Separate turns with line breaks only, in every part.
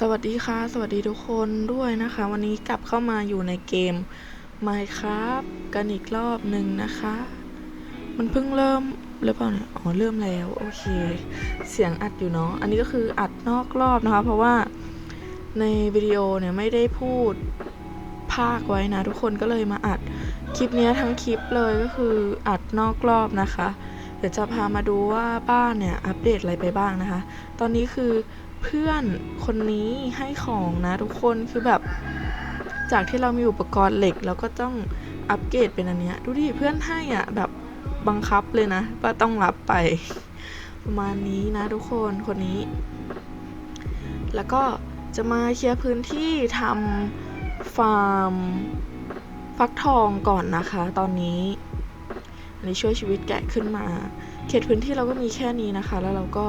สวัสดีค่ะ สวัสดีทุกคนด้วยนะคะ วันนี้กลับเข้ามาอยู่ในเกม Minecraft กันอีกรอบหนึ่งนะคะ มันเพิ่งเริ่มหรือเปล่าเนี่ยอ๋อเริ่มแล้วโอเค เสียงอัดอยู่เนาะอันนี้ก็คืออัดนอกรอบนะคะ เพราะว่าในวิดีโอเนี่ยไม่ได้พูดภาคไว้นะ ทุกคนก็เลยมาอัดคลิปเนี้ยทั้งคลิปเลยก็คืออัดนอกรอบนะคะ เดี๋ยวจะพามาดูว่าบ้านเนี่ยอัปเดตอะไรไปบ้างนะคะ ตอนนี้คือ เพื่อนคนนี้ให้ของนะทุกคนคือแบบ จากที่เรามีอุปกรณ์เหล็กเราก็ต้องอัปเกรดเป็นอันเนี้ยดูดิเพื่อนให้อะแบบบังคับเลยนะว่าต้องรับไป ประมาณนี้นะทุกคนคนนี้ แล้วก็จะมาเคลียร์พื้นที่ทำฟาร์มฟักทองก่อนนะคะ ตอนนี้อันนี้ช่วยชีวิตแกะขึ้นมา เขตพื้นที่เราก็มีแค่นี้นะคะ แล้วเราก็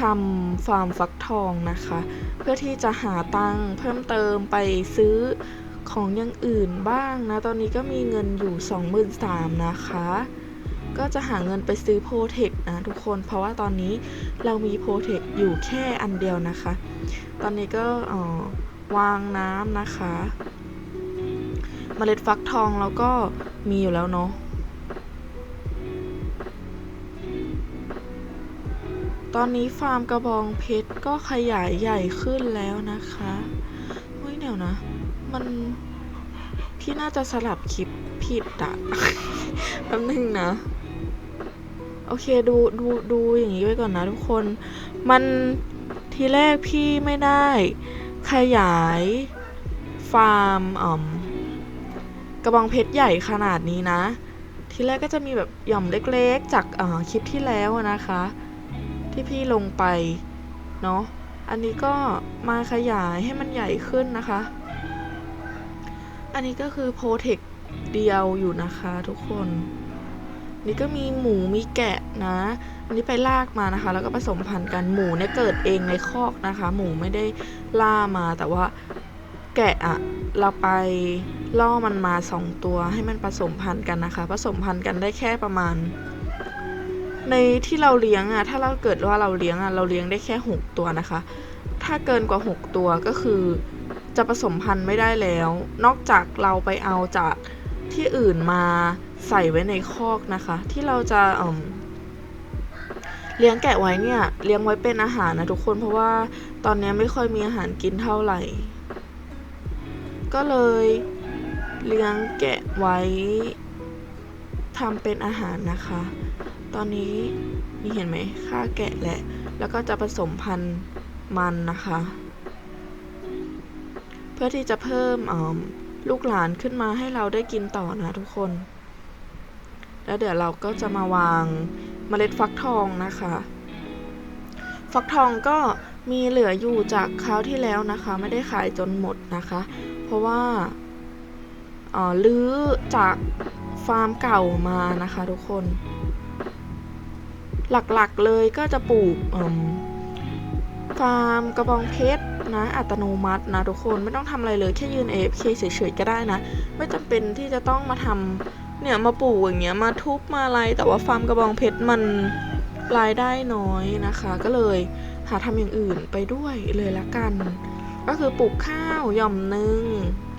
ทำฟาร์มฟักทองนะคะ เพื่อที่จะหาตังค์เพิ่มเติมไปซื้อของอย่างอื่นบ้างนะ ตอนนี้ก็มีเงินอยู่ 23,000นะคะ ก็จะหาเงินไปซื้อโปรเทคนะทุกคน เพราะว่าตอนนี้เรามีโปรเทคอยู่แค่อันเดียวนะคะ ตอนนี้ก็วางน้ำนะคะเมล็ดฟักทองเราก็มีอยู่แล้วเนาะ ตอนนี้ฟาร์มกระบองเพชรก็ขยายใหญ่ขึ้นแล้วนะคะเฮ้ยเดี๋ยวนะ มันพี่น่าจะสลับคลิปผิดอะแป๊บนึงนะ โอเคดูดูดูอย่างนี้ไว้ก่อนนะทุกคน มันทีแรกพี่ไม่ได้ ขยายฟาร์มอ่อมกระบองเพชรใหญ่ขนาดนี้นะ ทีแรกก็จะมีแบบหย่อมเล็กๆ จากคลิปที่แล้วนะคะ ที่พี่ลงไปเนาะอันนี้ก็มาขยายให้มันใหญ่ขึ้นนะคะ อันนี้ก็คือโปรเทคเดียวอยู่นะคะทุกคน นี่ก็มีหมูมีแกะนะอันนี้ไปลากมานะคะ แล้วก็ผสมพันธุ์กันหมูเนี่ยเกิดเองในคอกนะคะ หมูไม่ได้ล่ามาแต่ว่าแกะอะเราไปล่อมันมาสองตัวให้มันผสมพันธุ์กันนะคะ ผสมพันธุ์กันได้แค่ประมาณ ในที่เราเลี้ยงอะถ้าเราเกิดว่าเราเลี้ยงอะเราเลี้ยงได้แค่ 6 ตัวนะคะ ถ้าเกินกว่า 6 ตัวก็คือ จะผสมพันธุ์ไม่ได้แล้ว นอกจากเราไปเอาจากที่อื่นมาใส่ไว้ในคอกนะคะ ที่เราจะเเลี้ยงแกะไว้เนี่ยเลี้ยงไว้เป็นอาหารนะทุกคนเพราะว่าตอนนี้ไม่ค่อยมีอาหารกินเท่าไหร่ ก็เลยเลี้ยงแกะไว้ทำเป็นอาหารนะคะ ตอนนี้นี่เห็นไหมค่าแกะแหละ แล้วก็จะผสมพันธุ์มันนะคะ เพื่อที่จะเพิ่มเอิ่มลูกหลานขึ้นมาให้เราได้กินต่อนะทุกคน แล้วเดี๋ยวเราก็จะมาวางเมล็ดฟักทองนะคะ ฟักทองก็มีเหลืออยู่จากคราวที่แล้วนะคะ ไม่ได้ขายจนหมดนะคะ เพราะว่าลื้อจากฟาร์มเก่ามานะคะทุกคน หลักๆเลยก็จะปลูกฟาร์มกระบองเพชรนะอัตโนมัตินะทุกคนไม่ต้องทำอะไรเลยแค่ยืน AFK เฉยๆก็ได้นะ ไม่จำเป็นที่จะต้องมาทำเนี่ยมาปลูกอย่างเงี้ยมาทุบมาอะไรแต่ว่าฟาร์มกระบองเพชรมันรายได้น้อยนะคะ ก็เลยหาทำอย่างอื่นไปด้วยเลยละกัน ก็คือปลูกข้าวหย่อมหนึง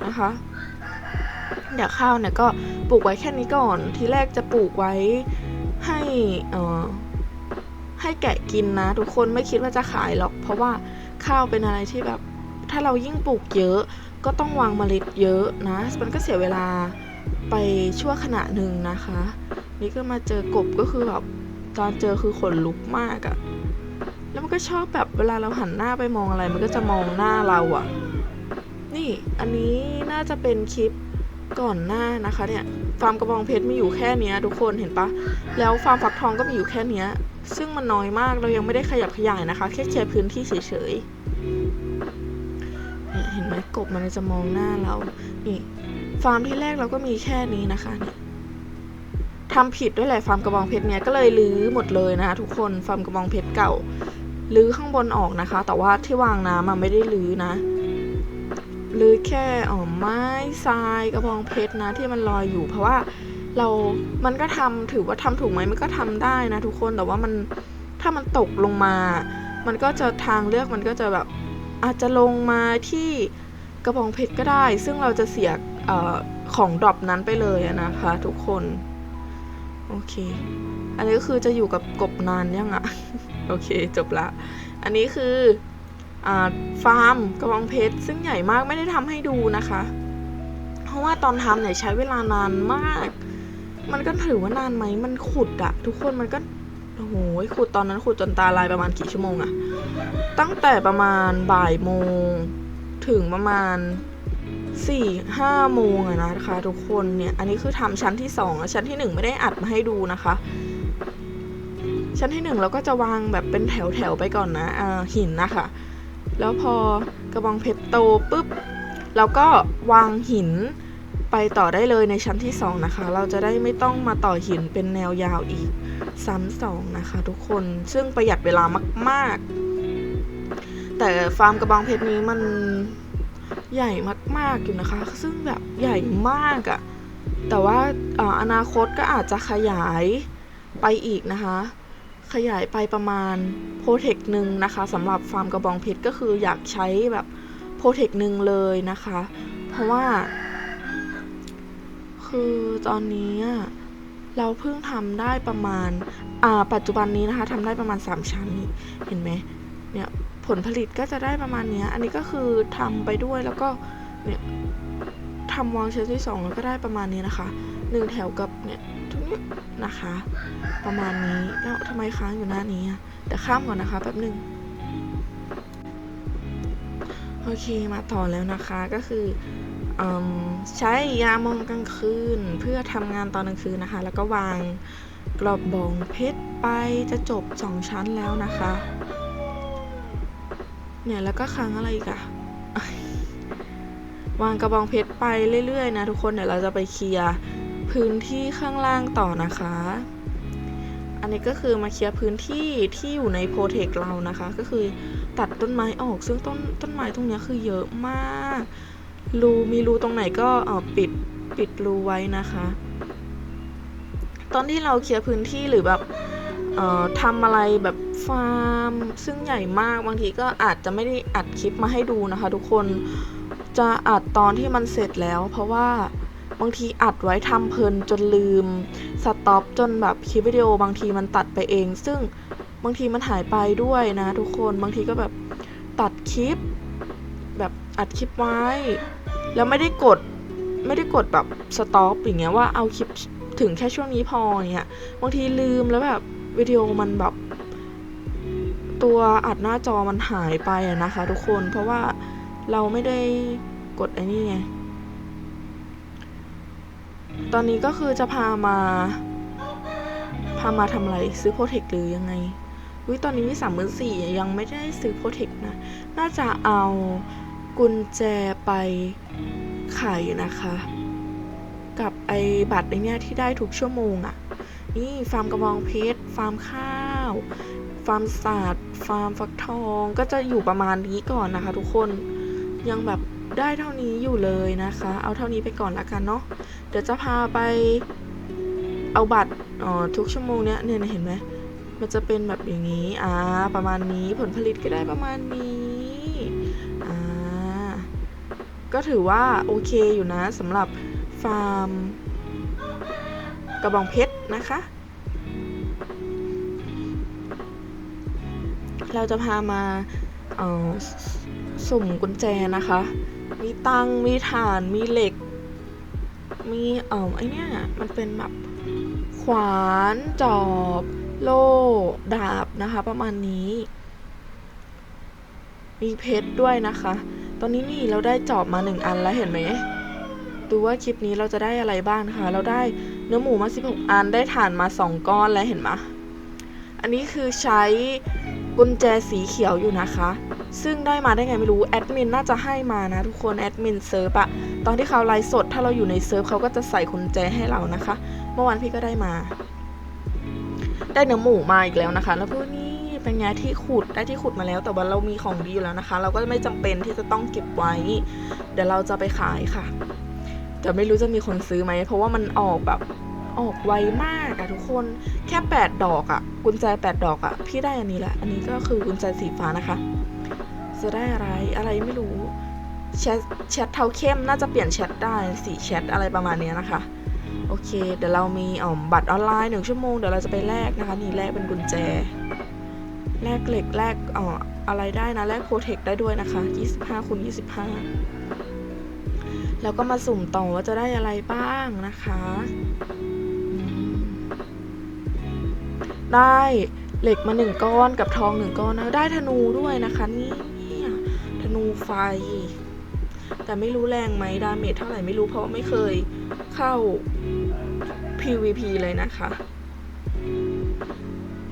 นะคะเดี๋ยวข้าวเนี่ยก็ปลูกไว้แค่นี้ก่อน ทีแรกจะปลูกไว้ให้เอ่อ ให้แกะกินนะ ทุกคนไม่คิดว่าจะขายหรอก เพราะว่าข้าวเป็นอะไรที่แบบ ถ้าเรายิ่งปลูกเยอะ ก็ต้องวางเมล็ดเยอะนะ มันก็เสียเวลาไปชั่วขณะหนึ่งนะคะ นี่ก็มาเจอกบก็คือแบบตอนเจอคือขนลุกมากอะแล้วมันก็ชอบแบบเวลาเราหันหน้าไปมองอะไร มันก็จะมองหน้าเราอะนี่อันนี้น่าจะเป็นคลิปก่อนหน้านะคะเนี่ยฟาร์มกระบองเพชรมีอยู่แค่นี้ทุกคนเห็นปะแล้วฟาร์มฟักทองก็มีอยู่แค่นี้ ซึ่งมันน้อยมากเรายังไม่ได้ขยับขยายนะคะ แค่เคลียร์พื้นที่เฉยๆเห็นไหมกบมันจะมองหน้าเรา นี่ฟาร์มที่แรกเราก็มีแค่นี้นะคะทำผิดด้วยแหละฟาร์มกระบองเพชรเนี่ยก็เลยรื้อหมดเลยนะคะทุกคนฟาร์มกระบองเพชรเก่ารื้อข้างบนออกนะคะ แต่ว่าที่วางน้ำมันไม่ได้รื้อนะรื้อแค่อ๋อไม้ทรายกระบองเพชรนะที่มันลอยอยู่เพราะว่า เรามันก็ทำถือว่าทำถูกไหมมันก็ทำได้นะทุกคนแต่ว่ามันถ้ามันตกลงมา มันก็จะทางเลือกมันก็จะแบบอาจจะลงมาที่กระบองเพชรก็ได้ ซึ่งเราจะเสียอของดรอปนั้นไปเลยนะคะทุกคนโอเค อันนี้ก็คือจะอยู่กับกบนานยังอะโอเคจบละ อันนี้คืออฟาร์มกระบองเพชรซึ่งใหญ่มากไม่ได้ทำให้ดูนะคะ เพราะว่าตอนทำเนี่ยใช้เวลานานมาก มันก็ถือว่านานไหมมันขุดอะทุกคนมันก็โอ้โหขุดตอนนั้นขุดจนตาลายประมาณกี่ชั่วโมงอะตั้งแต่ประมาณบ่ายโมง ถึงประมาณสี่ห้าโมงอะนะคะ ทุกคนเนี่ย อันนี้คือทำชั้นที่สองอะชั้นที่หนึ่งไม่ได้อัดมาให้ดูนะคะ ชั้นที่หนึ่งเราก็จะวางแบบเป็นแถวแถวไปก่อนนะอ่าหินนะคะ แล้วพอกระบองเพชรโตปุ๊บเราก็วางหิน ไปต่อได้เลยในชั้นที่สองนะคะ เราจะได้ไม่ต้องมาต่อหินเป็นแนวยาวอีกซ้ำสองนะคะทุกคนซึ่งประหยัดเวลามากๆ แต่ฟาร์มกระบองเพชรนี้มันใหญ่มากๆอยู่นะคะ ซึ่งแบบใหญ่มากอะแต่ว่าเอ่ออนาคตก็อาจจะขยายไปอีกนะคะ ขยายไปประมาณโปรเทคหนึ่งนะคะสำหรับฟาร์มกระบองเพชรก็คืออยากใช้แบบโปรเทคหนึ่งเลยนะคะ เพราะว่า คือตอนนี้เราเพิ่งทำได้ประมาณ อ่า ปัจจุบันนี้นะคะทำได้ประมาณ 3 ชั้น เห็นไหมเนี่ยผลผลิตก็จะได้ประมาณเนี้ยอันนี้ก็คือทำไปด้วยแล้วก็เนี่ยทำวางชั้นที่สองแล้วก็ได้ประมาณนี้นะคะหนึ่งแถวกับเนี่ยทุกนี้นะคะ ประมาณนี้แล้วทำไมค้างอยู่หน้านี้อะเดี๋ยวข้ามก่อนนะคะแป๊บหนึ่งโอเคมาต่อแล้วนะคะก็คือ ใช้ยามองกลางคืนเพื่อทำงานตอนกลางคืนนะคะ แล้วก็วางกรอบบองเพชรไปจะจบสองชั้นแล้วนะคะ เนี่ยแล้วก็ค้างอะไรอีกอะวางกระบองเพชรไปเรื่อยๆนะทุกคนเดี๋ยวเราจะไปเคลียร์พื้นที่ข้างล่างต่อนะคะ อันนี้ก็คือมาเคลียร์พื้นที่ที่อยู่ในโปรเทคเรานะคะ ก็คือตัดต้นไม้ออกซึ่งต้นต้นไม้ตรงนี้คือเยอะมาก รูมีรูตรงไหนก็เออปิดปิดรูไว้นะคะ ตอนที่เราเคลียร์พื้นที่หรือแบบเอ่อทำอะไรแบบฟาร์ม ซึ่งใหญ่มากบางทีก็อาจจะไม่ได้อัดคลิปมาให้ดูนะคะ ทุกคนจะอัดตอนที่มันเสร็จแล้ว เพราะว่าบางทีอัดไว้ทำเพลินจนลืมสต็อปจนแบบคลิปวิดีโอบางทีมันตัดไปเอง ซึ่งบางทีมันหายไปด้วยนะ ทุกคนบางทีก็แบบตัดคลิป แบบอัดคลิปไว้ แล้วไม่ได้กดไม่ได้กดแบบสต็อปอย่างเงี้ยว่าเอาคลิปถึงแค่ช่วงนี้พอเงี้ยบางทีลืมแล้วแบบวิดีโอมันแบบ ตัวอัดหน้าจอมันหายไปนะคะ ทุกคนเพราะว่าเราไม่ได้กดไอ้นี่ไงตอนนี้ก็คือจะพามา พามาทำอะไรซื้อโปรเทคหรือยังไงวิตอนนี้มีสามหมื่นสี่ยังไม่ได้ซื้อโปรเทคนะ น่าจะเอา กุญแจไปไขนะคะ กับไอบัตรไอเนี้ยที่ได้ทุกชั่วโมงอะ่ะ นี่ฟาร์มกระบองเพชร ฟาร์มข้าว ฟาร์มสัตว์ฟาร์มฟักทองก็จะอยู่ประมาณนี้ก่อนนะคะ ทุกคนยังแบบได้เท่านี้อยู่เลยนะคะ เอาเท่านี้ไปก่อนละกันเนาะเดี๋ยวจะพาไปเอาบัตรอ๋อทุกชั่วโมงเนี้ยเนี่ยเห็นไหมมันจะเป็นแบบอย่างนี้ อ่า ประมาณนี้ผลผลิตก็ได้ประมาณนี้ ก็ถือว่าโอเคอยู่นะสำหรับฟาร์มกระบองเพชรนะคะ เราจะพามาเอ่อสสุ่มกุญแจนะคะ มีตัง มีฐาน มีเหล็ก มีเอ่อไอเนี้ยมันเป็นแบบขวานจอบ โล่ ดาบนะคะ ประมาณนี้ มีเพชรด้วยนะคะ ตอนนี้นี่เราได้จอบมาหนึ่งอันแล้วเห็นไหม ดูว่าคลิปนี้เราจะได้อะไรบ้างนะคะ เราได้เนื้อหมูมา 16 อัน ได้ถ่านมา 2 ก้อนแล้วเห็นไหมอันนี้คือใช้กุญแจสีเขียวอยู่นะคะ ซึ่งได้มาได้ไงไม่รู้ แอดมินน่าจะให้มานะทุกคน แอดมินเซิร์ฟอะตอนที่เขาไลฟ์สด ถ้าเราอยู่ในเซิร์ฟเขาก็จะใส่กุญแจให้เรานะคะ เมื่อวานพี่ก็ได้มา ได้เนื้อหมูมาอีกแล้วนะคะ แล้วก็นี่ เป็นไงที่ขุดได้ที่ขุดมาแล้ว แต่ว่าเรามีของดีอยู่แล้วนะคะ เราก็ไม่จำเป็นที่จะต้องเก็บไว้ เดี๋ยวเราจะไปขายค่ะ แต่ไม่รู้จะมีคนซื้อไหม เพราะว่ามันออกแบบออกไวมากอะทุกคนแค่ 8 ดอกอะกุญแจ 8 ดอกอะพี่ได้อันนี้แหละ อันนี้ก็คือกุญแจสีฟ้านะคะ จะได้อะไรอะไรไม่รู้แชทแชทเทาเข้มน่าจะเปลี่ยนแชทได้สีแชทอะไรประมาณนี้นะคะ โอเค เดี๋ยวเรามีอ๋อบัตรออนไลน์หนึ่งชั่วโมง เดี๋ยวเราจะไปแลกนะคะ นี่แลกเป็นกุญแจ แลกเหล็กแลกอ๋ออะไรได้นะแลกโปรเทคได้ด้วยนะคะ 25คูณ25 แล้วก็มาสุ่มต่อว่าจะได้อะไรบ้างนะคะ ได้เหล็กมาหนึ่งก้อนกับทองหนึ่งก้อนนะ ได้ธนูด้วยนะคะนี่นี่ธนูไฟ แต่ไม่รู้แรงไหมดาเมจเท่าไหร่ไม่รู้เพราะไม่เคยเข้า PVP เลยนะคะ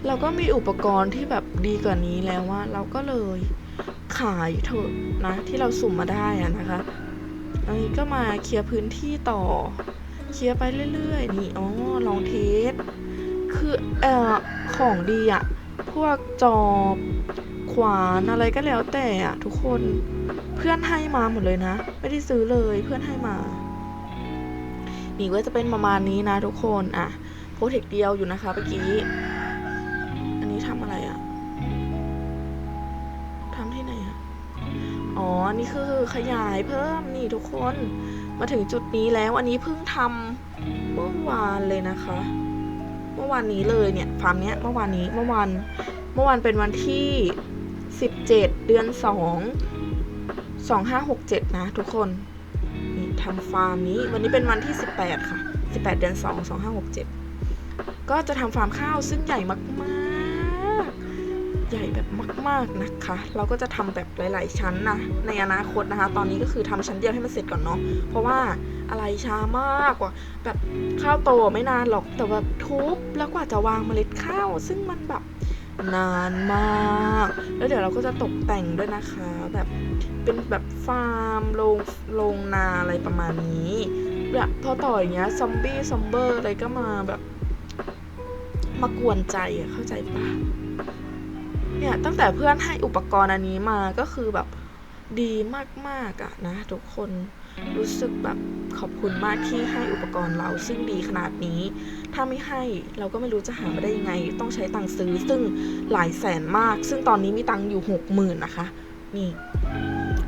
เราก็มีอุปกรณ์ที่แบบดีกว่านี้แล้วว่าเราก็เลยขายเถอะนะ ที่เราสุ่มมาได้อะนะคะอันนี้ก็มาเคลียร์พื้นที่ต่อ เคลียร์ไปเรื่อยๆ นี่อ๋อลองเทส คือเอ่อของดีอะพวกจอบขวานอะไรก็แล้วแต่อะทุกคนเพื่อนให้มาหมดเลยนะ ไม่ได้ซื้อเลยเพื่อนให้มานี่ก็จะเป็นประมาณนี้นะทุกคนอะโปรเทคเดียวอยู่นะคะเมื่อกี้ นี่คือขยายเพิ่มนี่ทุกคน มาถึงจุดนี้แล้วอันนี้เพิ่งทำเมื่อวานเลยนะคะ เมื่อวานนี้เลยเนี่ยฟาร์มเนี้ยเมื่อวานนี้เมื่อวานเมื่อวานเป็นวันที่ 17 เดือน 2 2567 นะทุกคนนี่ทำฟาร์มนี้วันนี้เป็นวันที่ 18 ค่ะ 18 เดือน 2 2567 ก็จะทำฟาร์มข้าวซึ่งใหญ่มาก ใหญ่แบบมาก ๆนะคะ เราก็จะทำแบบหลาย ๆ ชั้นนะในอนาคตนะคะ ตอนนี้ก็คือทำชั้นเดียวให้มันเสร็จก่อนเนาะเพราะว่าอะไรช้ามากกว่า แบบข้าวโตไม่นานหรอกแต่แบบทุบแล้วกว่าจะวางเมล็ดข้าว ซึ่งมันแบบนานมาก แล้วเดี๋ยวเราก็จะตกแต่งด้วยนะคะ แบบเป็นแบบฟาร์มโรงโรงนาอะไรประมาณนี้แบบพอต่ออย่างเงี้ยซอมบี้ซอมเบอร์อะไรก็มาแบบมากวนใจอะเข้าใจปะ เนี่ยตั้งแต่เพื่อนให้อุปกรณ์อันนี้มาก็คือแบบดีมากๆอะนะทุกคนรู้สึกแบบขอบคุณมากที่ให้อุปกรณ์เราซึ่งดีขนาดนี้ ถ้าไม่ให้เราก็ไม่รู้จะหามาได้ยังไง ต้องใช้ตังค์ซื้อซึ่งหลายแสนมาก ซึ่งตอนนี้มีตังค์อยู่หกหมื่นนะคะนี่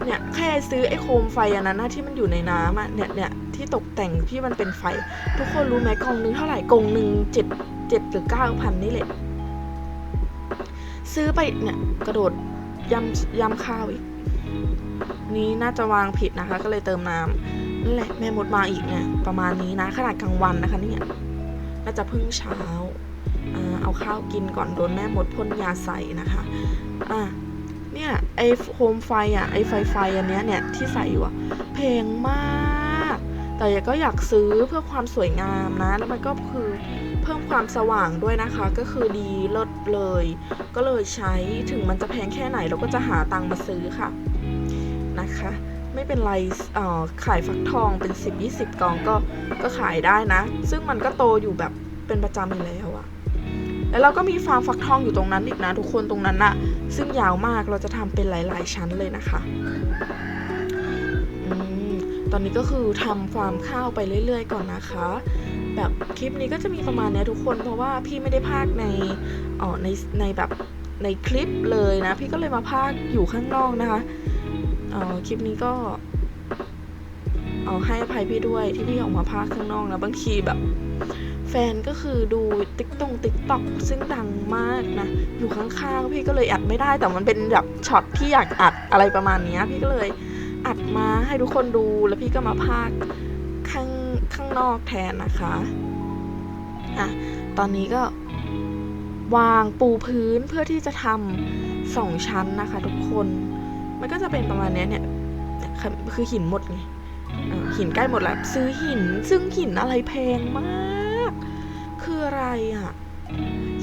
เนี่ยแค่ซื้อไอ้โคมไฟอันนั้นนะที่มันอยู่ในน้ำอะเนี่ยเนี่ยที่ตกแต่งที่มันเป็นไฟ ทุกคนรู้ไหมกองนึงเท่าไหร่กองหนึ่งเจ็ดเจ็ดหรือเก้าพันนี่แหละ ซื้อไปเนี่ยกระโดดยำยำข้าวอีก นี้น่าจะวางผิดนะคะ ก็เลยเติมน้ำนั่นแหละแม่มดมาอีกเนี่ยประมาณนี้นะขนาดกลางวันนะคะเนี่ยน่าจะเพิ่งเช้าอ่าเอาข้าวกินก่อนโดนแม่มดพ่นยาใส่นะคะอะเนี่ยไอโคมไฟอะไอไฟไฟอันเนี้ยเนี่ยที่ใส่อยู่อะแพงมาก แต่ก็อยากซื้อเพื่อความสวยงามนะ แล้วมันก็คือ เพิ่มความสว่างด้วยนะคะ ก็คือดีเลิศเลย ก็เลยใช้ถึงมันจะแพงแค่ไหนเราก็จะหาตังค์มาซื้อค่ะนะคะ ไม่เป็นไรเอ่อขายฟักทองเป็น 10-20 กองก็ก็ขายได้นะ ซึ่งมันก็โตอยู่แบบเป็นประจำอยู่แล้วอะแล้วเราก็มีฟาร์มฟักทองอยู่ตรงนั้นอีกนะทุกคนตรงนั้นอะซึ่งยาวมากเราจะทำเป็นหลาย ๆ ชั้นเลยนะคะอืมตอนนี้ก็คือทำฟาร์มข้าวไปเรื่อย ๆ ก่อนนะคะ แบบคลิปนี้ก็จะมีประมาณนี้ทุกคน เพราะว่าพี่ไม่ได้พากในเอ๋อในในแบบในคลิปเลยนะ พี่ก็เลยมาพากอยู่ข้างนอกนะคะเอ๋อคลิปนี้ก็ เอาให้อภัยพี่ด้วยที่พี่ออกมาพากข้างนอกนะบางทีแบบ แฟนก็คือดูติ๊กตงติ๊กต็อกซึ่งดังมากนะอยู่ข้างๆพี่ก็เลยอัดไม่ได้แต่มันเป็นแบบช็อตที่อยากอัดอะไรประมาณนี้พี่ก็เลยอัดมาให้ทุกคนดูแล้วพี่ก็มาพาก ข้างนอกแทนนะคะอะตอนนี้ก็วางปูพื้นเพื่อที่จะทำสองชั้นนะคะทุกคน มันก็จะเป็นประมาณนี้เนี่ย คือหินหมดไงหินใกล้หมดแล้ว ซื้อหินซึ่งหินอะไรแพงมาก คืออะไรอะ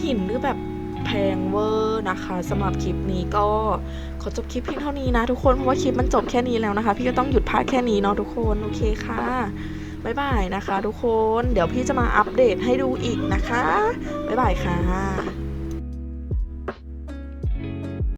หินคือแบบแพงเวอร์นะคะสำหรับคลิปนี้ก็ขอจบคลิปเพียงเท่านี้นะทุกคนเพราะว่าคลิปมันจบแค่นี้แล้วนะคะ พี่ก็ต้องหยุดพากแค่นี้เนาะทุกคน โอเคค่ะ บ๊ายบายนะคะ ทุกคน เดี๋ยวพี่จะมาอัปเดตให้ดูอีกนะคะ บ๊ายบายค่ะ